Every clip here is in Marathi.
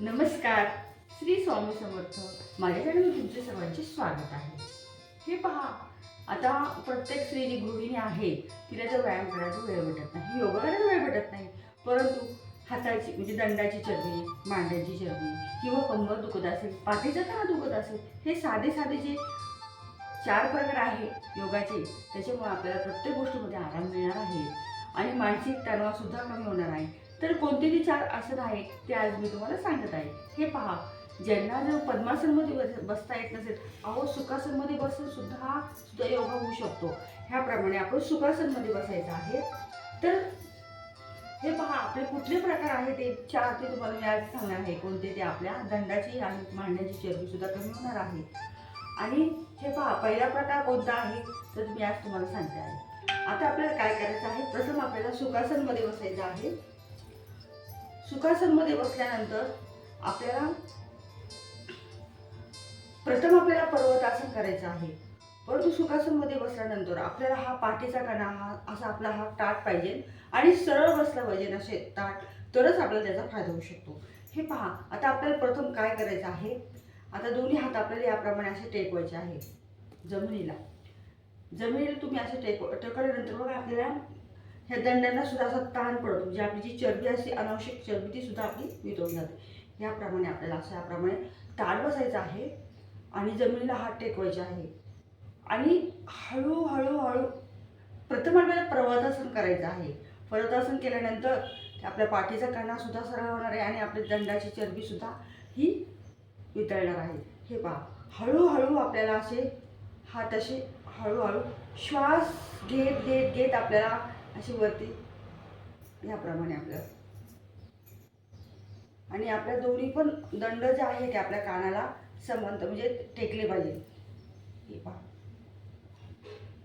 नमस्कार श्री स्वामी समर्थ. माझ्या चॅनलमध्ये तुमचे सर्वांचे स्वागत आहे. हे पहा आता प्रत्येक स्त्री जी गृहिणी आहे. तिला जर व्यायाम करायचा वेळ भेटत नाही योगा करायला वेळ भेटत नाही. परंतु हाताची म्हणजे दंडाची चरबी मांड्याची चरबी किंवा कंबर दुखत असेल पाठीचा का दुखत असेल हे साधे साधे जे चार प्रकार आहे योगाचे त्याच्यामुळे आपल्याला प्रत्येक गोष्टीमध्ये आराम मिळणार आहे. आणि मानसिक तणावसुद्धा कमी होणार आहे. तर कोणते ते चार आसन आहे ते आज मी तुम्हाला सांगत आहे. हे पहा ज्यांना जर पद्मासनमध्ये बस बसता येत नसेल अहो सुखासनमध्ये बसून सुद्धा हा सुद्धा योगा होऊ शकतो. ह्याप्रमाणे आपण सुखासनमध्ये बसायचं आहे. तर हे पहा आपले कुठले प्रकार आहे ते चार ते तुम्हाला मी आज सांगणार आहे. कोणते ते आपल्या दंडाची आणि मांडण्याची चरबी सुद्धा कमी होणार आहे. आणि हे पहा पहिला प्रकार कोणता आहे तर मी आज तुम्हाला सांगते आहे. आता आपल्याला काय करायचं आहे प्रथम आपल्याला सुखासनमध्ये बसायचं आहे. सुखासनमध्ये बसल्यानंतर आपल्याला प्रथम आपल्याला पर्वतासन करायचं आहे. परंतु सुखासनमध्ये बसल्यानंतर आपल्याला हा पाठीचा कणा हा असा आपला हा ताट पाहिजे आणि सरळ बसला पाहिजे असे ताट तरच आपल्याला त्याचा फायदा होऊ शकतो. हे पहा आता आपल्याला प्रथम काय करायचं आहे? आता दोन्ही हात आपल्याला याप्रमाणे असे टेकवायचे आहे. जमिनीला. जमिनीला तुम्ही असे टेक टेकवल्यानंतर बघा आपल्याला ह्या दंडांना सुद्धा असा ताण पडतो म्हणजे आपली जी चरबी असते अनावश्यक चरबी ती सुद्धा आपली वितळून जाते. याप्रमाणे आपल्याला असं याप्रमाणे ताट बसायचं आहे आणि जमिनीला हात टेकवायचे आहे. आणि हळूहळू हळू प्रथम आपल्याला प्रवादासन करायचं आहे. प्रवादासन केल्यानंतर आपल्या पाठीचा कणा सुद्धा सरळ होणार आहे आणि आपल्या दंडाची चरबी सुद्धा ही वितळणार आहे. हे पहा हळूहळू आपल्याला असे हात असे हळूहळू श्वास घेत घेत घेत आपल्याला अशी वरती ह्याप्रमाणे आपलं. आणि आपल्या दोन्ही पण दंड जे आहे ते आपल्या कानाला समंत म्हणजे टेकले पाहिजे. हे पहा.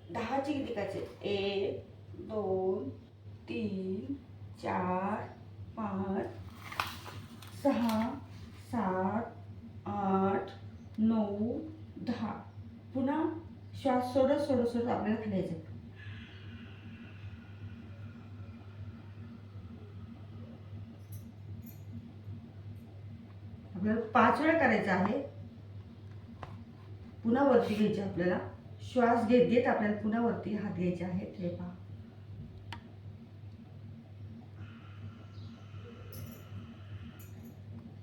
दहाची किती करायचे एक दोन तीन चार पाच सहा सात आठ नऊ दहा. पुन्हा श्वास सोडत सोडत सोडत आपल्याला खाली यायचं आपल्याला पाच वेळा करायचं आहे. पुन्हा वरती घ्यायचे आपल्याला. श्वास घेत घेत आपल्याला पुन्हा वरती हात घ्यायचे आहेत हे पहा.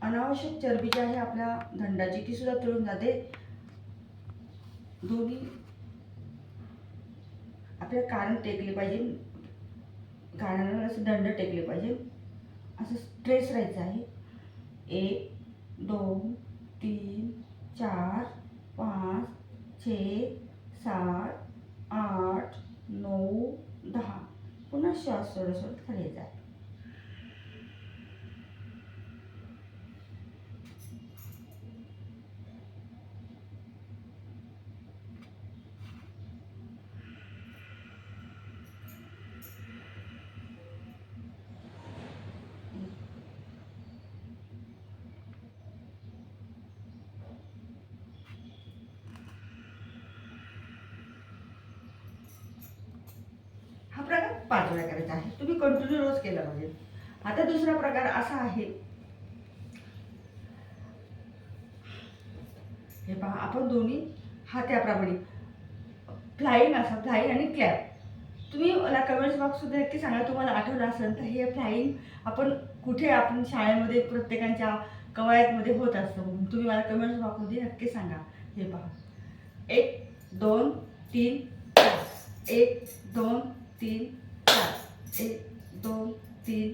अनावश्यक चरबी जी आहे आपल्या दंडाची ती सुद्धा तळून जाते. दोन्ही आपल्या कान टेकले पाहिजे. कानाला असं दंड टेकले पाहिजे. असं स्ट्रेस राहायचं आहे. एक दोन तीन चार पाच छे सात आठ नऊ दहा. पुन्हा श्वास सोडत सोडत खाली जाय आहे हा प्रकार करायचा आहे. तुम्ही कंटिन्यू रोज केला पाहिजे. आता दुसरा प्रकार असा आहे. हे पहा आपण दोन्ही हा त्याप्रमाणे फ्लाईंग असा फ्लाईंग आणि क्लॅप तुम्ही मला कमेंट्स बॉक्स सुद्धा नक्की सांगा तुम्हाला आठवलं असेल तर हे फ्लाईंग आपण कुठे आपण शाळेमध्ये प्रत्येकांच्या कवायतमध्ये होत असतं. म्हणून तुम्ही मला कमेंट्स बॉक्समध्ये नक्की सांगा. हे पहा. एक दोन तीन एक दोन तीन एक दोन तीन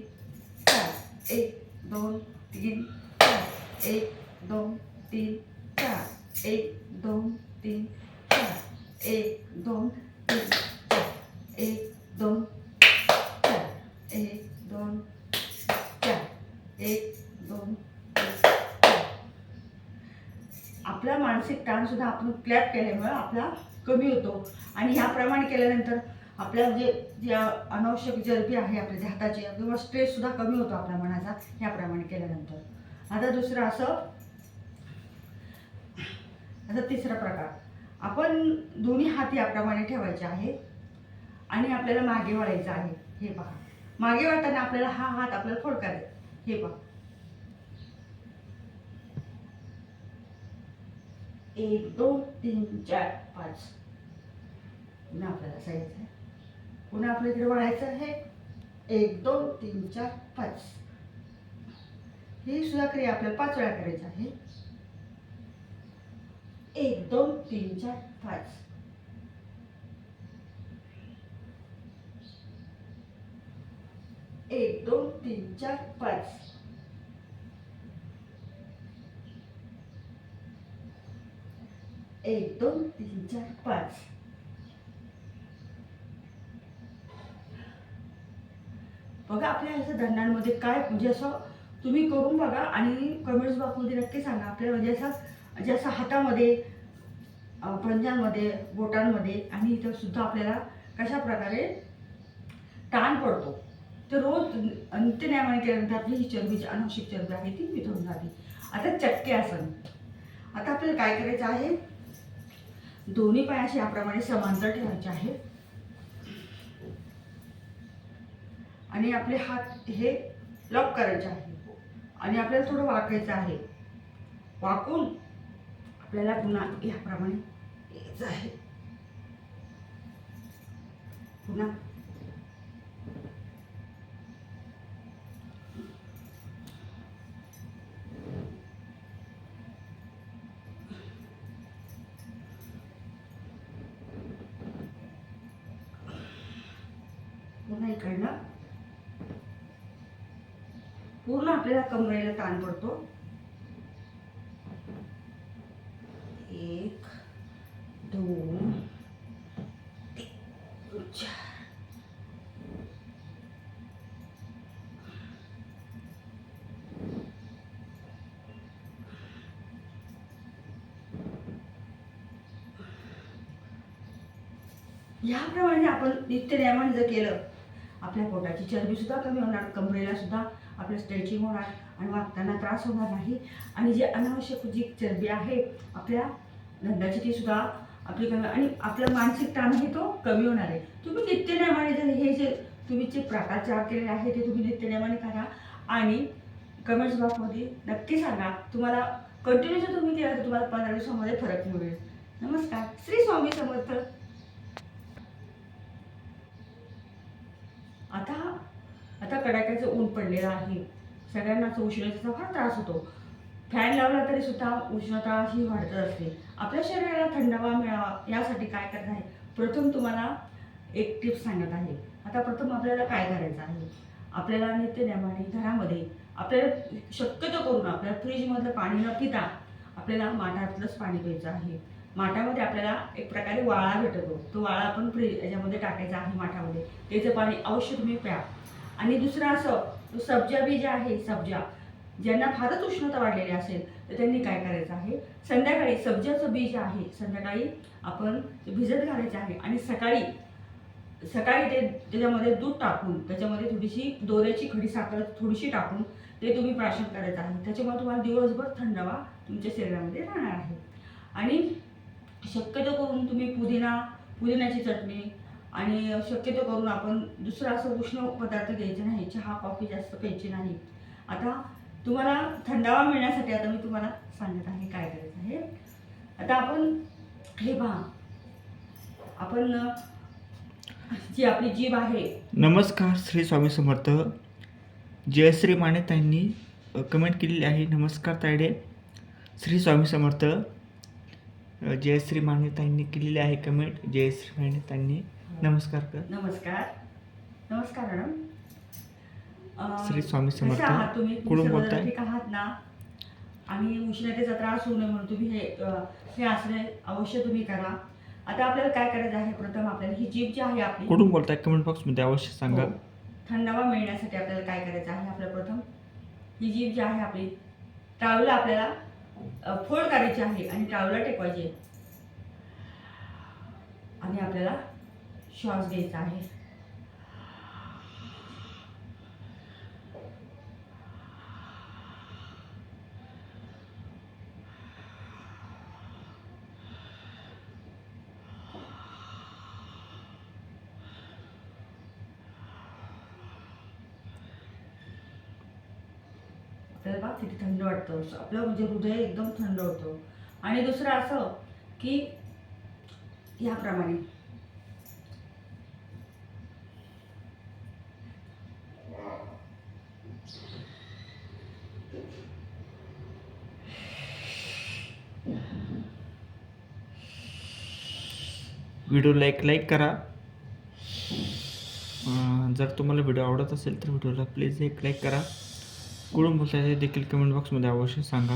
चार. एक दोन तीन चार. एक दोन तीन चार. एक दोन तीन चार. एक दोन तीन चार. एक दोन चार. एक दोन चार. एक दोन आपला मानसिक ताणसुद्धा आपण क्लॅप केल्यामुळे आपला कमी होतो. आणि ह्याप्रमाणे केल्यानंतर आपल्या जे जे अनावश्यक चरबी आहे आपल्या जे हाताची किंवा स्ट्रेससुद्धा कमी होतो आपल्या मनाचा ह्याप्रमाणे केल्यानंतर. आता दुसरं असं आता तिसरा प्रकार. आपण दोन्ही हात याप्रमाणे ठेवायचे आहे आणि आपल्याला मागे वळायचं आहे. हे पहा. मागे वळताना आपल्याला हा हात आपल्याला फोडकायचा हे पहा. एक दोन तीन चार पाच. पुन्हा आपल्याला असायचं आहे. पुन्हा आपल्या इकडे वळायचं आहे. एक दोन तीन चार पाच. ही सुद्धा क्रिया आपल्याला पाच वेळा करायची आहे. एक दोन तीन चार पाच. एक दोन तीन चार पाच. एक दोन तीन चार पाच. बघा आपल्या असं धरणांमध्ये काय म्हणजे असं तुम्ही करून बघा आणि कमेंट्स बॉक्समध्ये नक्की सांगा. आपल्याला म्हणजे असं म्हणजे असं हातामध्ये पंजांमध्ये बोटांमध्ये आणि इथं सुद्धा आपल्याला कशा प्रकारे ताण पडतो. तर रोज नित्यनियमाने केल्यानंतर आपली ही चरबी जी अनावश्यक चरबी आहे ती मिथून जाते. आता चटके आसन. आता आपल्याला काय करायचं आहे? दोन्ही पायाशी याप्रमाणे समांतर ठेवायचे आहे. आणि आपले हात हे लॉक करायचे आहे. आणि आपल्याला थोडं वाकायचं आहे. वाकून आपल्याला पुन्हा याप्रमाणे यायचं आहे. पुन्हा. पुन्हा इकडनं पूर्ण आपल्याला कमरेला ताण पडतो. एक दोन तीन. चार याप्रमाणे आपण नित्यनियमाने जर केलं आपल्या पोटाची चरबी सुद्धा कमी होणार कमरेला सुद्धा आपलं स्ट्रेचिंग होणार आणि वागताना त्रास होणार नाही. आणि जे अनावश्यक जी चरबी आहे आपल्या दंडाची ती सुद्धा आपली कमी आणि आपला मानसिक ताणही तो कमी होणार आहे. तुम्ही नित्यनियमाने जर हे जे तुम्ही जे प्रकारचार केलेले आहे ते तुम्ही नित्यनियमाने करा आणि कमेंट्स बॉक्समध्ये नक्की सांगा. तुम्हाला कंटिन्यू जर तुम्ही केलं तर तुम्हाला पंधरा दिवसामध्ये फरक मिळेल. नमस्कार. श्री स्वामी समर्थ. आता आता कडाक्याचं ऊन पडलेलं आहे. सगळ्यांनाच उष्णतेचा फार त्रास होतो. फॅन लावला तरी सुद्धा उष्णता ही वाढत असते. आपल्या शरीराला थंडावा मिळावा यासाठी काय करत आहे? प्रथम तुम्हाला एक टिप्स सांगत आहे. आता प्रथम आपल्याला काय करायचं आहे? आपल्याला नित्यनियमाने घरामध्ये आपल्याला शक्यतो करून आपल्याला फ्रीजमधलं पाणी न पिता आपल्याला माठातलंच पाणी प्यायचं आहे. माठामध्ये आपल्याला एक प्रकारे वाळा भेटतो. तो वाळा आपण फ्रीज याच्यामध्ये टाकायचा आहे माठामध्ये. त्याचं पाणी अवश्य तुम्ही प्या. आणि दुसरं असं सब्जा बी जे आहे सब्जा ज्यांना फारच उष्णता वाढलेली असेल तर त्यांनी काय करायचं आहे? संध्याकाळी सब्जाचं बीज आहे संध्याकाळी आपण ते भिजत घालायचं आहे आणि सकाळी सकाळी ते त्याच्यामध्ये दूध टाकून त्याच्यामध्ये थोडीशी दोऱ्याची खडी साखर थोडीशी टाकून ते तुम्ही प्राशन करायचं आहे. त्याच्यामुळे तुम्हाला दिवसभर थंडावा तुमच्या शरीरामध्ये राहणार आहे. आणि शक्यतो करून तुम्ही पुदिना पुदिन्याची चटणी आणि शक्यतो करून आपण दुसरं असं उष्ण पदार्थ घ्यायचे नाही. चहा कॉफी जास्त प्यायची नाही. आता तुम्हाला थंडावा मिळण्यासाठी आता मी तुम्हाला सांगत आहे काय करायचं आहे. आता आपण हे पहा. आपण जी आपली जीभ आहे. नमस्कार श्री स्वामी समर्थ. जयश्री माने त्यांनी कमेंट केलेली आहे. नमस्कार तायडे. श्री स्वामी समर्थ. जयश्री माने त्यांनी केलेली आहे कमेंट जयश्री माने त्यांनी नमस्कार कर. नमस्कार. नमस्कार मॅडम. श्री स्वामी समर्थ. आहात तुम्ही? कुठून बोलताय? ठीक आहात ना? आणि उष्णतेचा त्रास होऊ नये म्हणून तुम्ही हे हे आसने अवश्य तुम्ही करा. आता आपल्याला काय करायचं आहे? प्रथम आपल्याला ही जीभ जी आहे आपली कुठून बोलताय? कमेंट बॉक्समध्ये अवश्य सांगा. हो. थंडावा मिळण्यासाठी आपल्याला काय करायचं आहे आपल्या प्रथम? ही जीभ जी आहे आपली टाळूला आपल्याला अ, फोल्ड करायची आहे आणि टाळूला टेकवायची. आणि आपल्याला श्वास घ्यायचा आहे. आपल्याला किती थंड वाटतं. आपलं म्हणजे हृदय एकदम थंड होतं. आणि दुसरं असं की ह्याप्रमाणे व्हिडिओला एक लाईक करा. जर तुम्हाला व्हिडिओ आवडत असेल तर व्हिडिओला प्लीज एक लाईक करा. कुठून बोलताय देखील कमेंट बॉक्समध्ये अवश्य सांगा.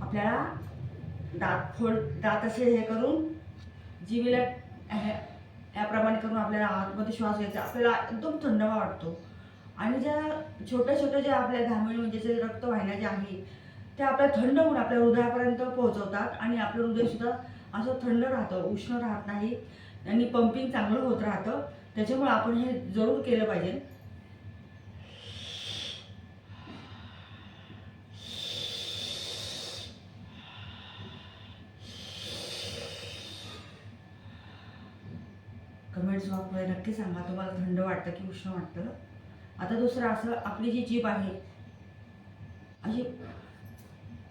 आपल्याला दात फोड दात असे हे करून जीवेला याप्रमाणे करून आपल्याला आतमध्ये श्वास घ्यायचा. आपल्याला एकदम थंडवा वाटतो. आणि ज्या छोट्या छोट्या ज्या आपल्या घामेळ म्हणजे जे रक्तवाहिन्या ज्या आहे त्या आपल्या थंड होऊन आपल्या हृदयापर्यंत पोहोचवतात आणि आपलं हृदयसुद्धा असं थंड राहतं उष्ण राहत नाही. आणि पंपिंग चांगलं होत राहतं. त्याच्यामुळे आपण हे जरूर केलं पाहिजे. कमेंट्स बॉक्समध्ये नक्की सांगा तुम्हाला थंड वाटतं की उष्ण वाटतं. आता दुसरं असं आपली जी जीभ आहे अशी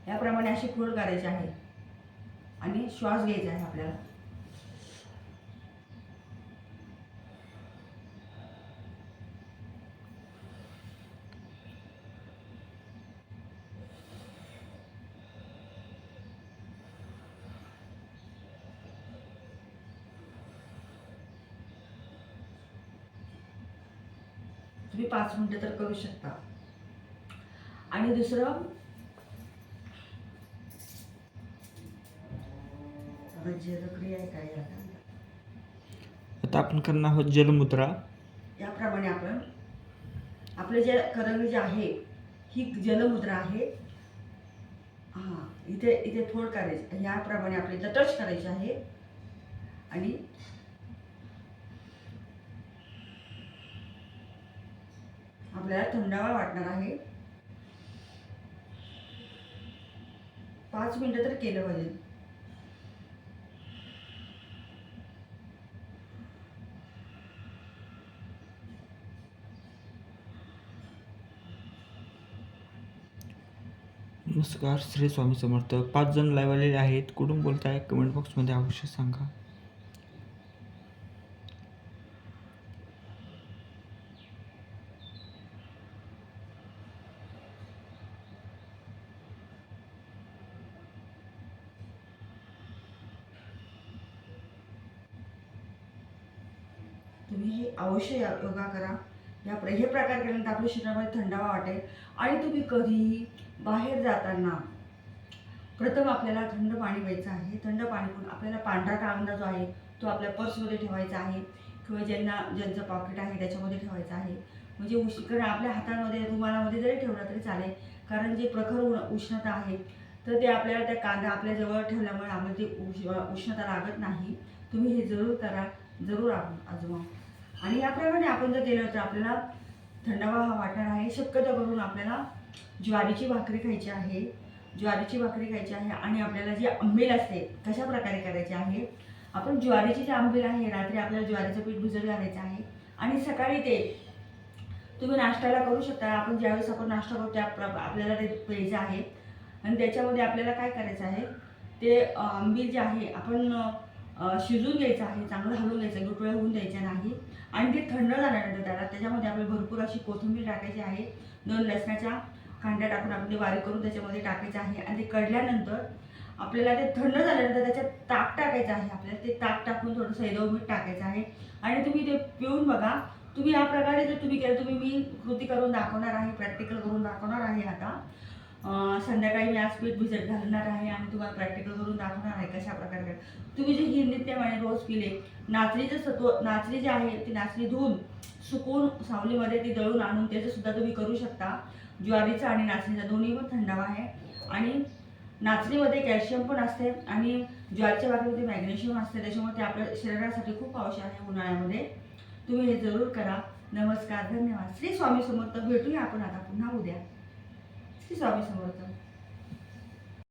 याप्रमाणे अशी फोड करायची आहे. आणि श्वास घ्यायचा आहे आपल्याला. तुम्ही पाच मिनटं तर करू शकता. आणि दुसरं जलक्रिया आहे काय आता आता आपण करणार आहोत जलमुद्रा. याप्रमाणे आपण आपले जे करंग जे आहे ही जलमुद्रा आहे. हां इथे इथे फोड करायची याप्रमाणे आपल्याला टच करायची आहे. आणि आपल्याला थंडावा वाटणार आहे. पाच मिनिटं तर केलं पाहिजे. नमस्कार श्री स्वामी समर्थ. पाच जण लाईव्ह आलेले आहेत. कुठून बोलताय? कमेंट बॉक्समध्ये अवश्य सांगा तुम्ही हे अवश्य या- योगा या प्र हे प्रकार केल्यानंतर आपल्या शरीरामध्ये थंडावा वाटेल. आणि तुम्ही कधीही बाहेर जाताना प्रथम आपल्याला थंड पाणी प्यायचं आहे. थंड पाणी पिऊन आपल्याला पांढरा कांदा जो आहे तो आपल्या पर्समध्ये ठेवायचा आहे. किंवा ज्यांना ज्यांचं पॉकेट आहे त्याच्यामध्ये ठेवायचं आहे. म्हणजे उष्ण कारण आपल्या हातामध्ये रुमालामध्ये जरी ठेवलं तरी चालेल. कारण जे प्रखर उ- उष्णता आहे तर ते आपल्याला त्या कांदा आपल्याजवळ ठेवल्यामुळे आम्हाला ती उष्णता लागत नाही. तुम्ही हे जरूर करा. जरूर आपण आजमा आणि याप्रमाणे आपण जर केलं तर आपल्याला थंडावा हा वाटणार आहे. शक्यतो करून आपल्याला ज्वारीची भाकरी खायची आहे. ज्वारीची भाकरी खायची आहे आणि आपल्याला जी आंबील असते कशा प्रकारे करायची आहे? आपण ज्वारीची जी आंबील आहे रात्री आपल्याला ज्वारीचं पीठ भिजत घालायचं आहे आणि सकाळी ते तुम्ही नाश्त्याला करू शकता. आपण ज्यावेळेस आपण नाश्ता करतो त्या प्र- आपल्याला ते प्यायचं आहे. आणि त्याच्यामध्ये आपल्याला काय करायचं आहे? ते आंबील जे आहे आपण शिजून घ्यायचं आहे चांगलं हलवून घ्यायचं गुटळे होऊन द्यायचे नाही. आणि ते थंड झाल्यानंतर त्याला त्याच्यामध्ये आपल्याला भरपूर अशी कोथिंबीर टाकायची आहे. दोन लसणाच्या कांड्या टाकून आपण ते बारीक करून त्याच्यामध्ये टाकायचं आहे. आणि ते कढल्यानंतर आपल्याला ते थंड झाल्यानंतर त्याच्यात ताक टाकायचं आहे. आपल्याला ते ताक टाकून थोडंसं सैदव मीठ टाकायचं आहे. आणि तुम्ही ते पिऊन बघा. तुम्ही या प्रकारे जर तुम्ही केलं तुम्ही मी कृती करून दाखवणार आहे प्रॅक्टिकल करून दाखवणार आहे आता. संध्याकाळी मी आज पीठ भिजत घालणार आहे आणि तुम्हाला प्रॅक्टिकल करून दाखवणार आहे कशा प्रकारे तुम्ही जे ही नित्यमाने रोज पिले नाचणीचं सत्व नाचणी जी आहे ती नाचणी धुवून सुकून सावलीमध्ये ती दळून आणून त्याचं सुद्धा तुम्ही करू शकता. ज्वारीचा आणि नाचणीचा दोन्ही पण थंडावा आहे. आणि नाचणीमध्ये कॅल्शियम पण असते आणि ज्वारीच्या भाकरीमध्ये मॅग्नेशियम असते त्याच्यामुळे ते आपल्या शरीरासाठी खूप आवश्यक आहे उन्हाळ्यामध्ये. तुम्ही हे जरूर करा. नमस्कार धन्यवाद. श्री स्वामी समर्थ भेटूया आपण आता पुन्हा उद्या. श्री स्वामी समर्थ.